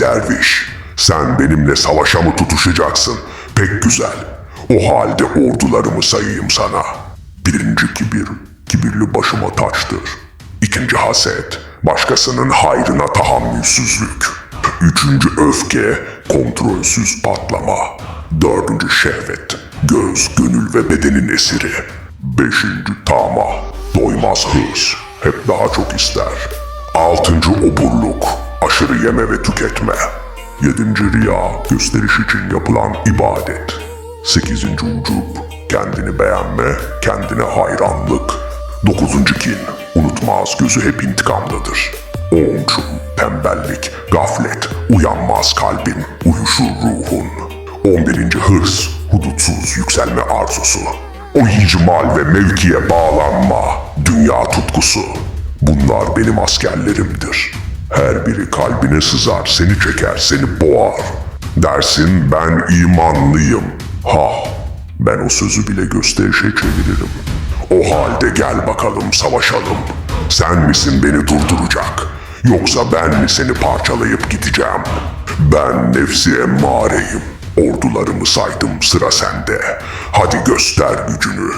ey derviş. Sen benimle savaşa mı tutuşacaksın? Pek güzel. O halde ordularımı sayayım sana. Birinci kibir, kibirli başıma taçtır. İkinci haset, başkasının hayrına tahammülsüzlük. Üçüncü öfke, kontrolsüz patlama. Dördüncü şehvet, göz, gönül ve bedenin esiri. Beşinci tama, doymaz hırs, hep daha çok ister. Altıncı oburluk, yeme ve tüketme. Yedinci riya, gösteriş için yapılan ibadet. Sekizinci ucup, kendini beğenme, kendine hayranlık. Dokuzuncu kin, unutmaz gözü hep intikamdadır. Onuncu, tembellik, gaflet, uyanmaz kalbin, uyuşur ruhun. On birinci hırs, hudutsuz yükselme arzusu. O icmal ve mevkiye bağlanma, dünya tutkusu. Bunlar benim askerlerimdir. Her biri kalbine sızar, seni çeker, seni boğar. Dersin ben imanlıyım. Ha, ben o sözü bile gösterişe çeviririm. O halde gel bakalım savaşalım. Sen misin beni durduracak? Yoksa ben mi seni parçalayıp gideceğim? Ben nefsi emmareyim. Ordularımı saydım sıra sende. Hadi göster gücünü.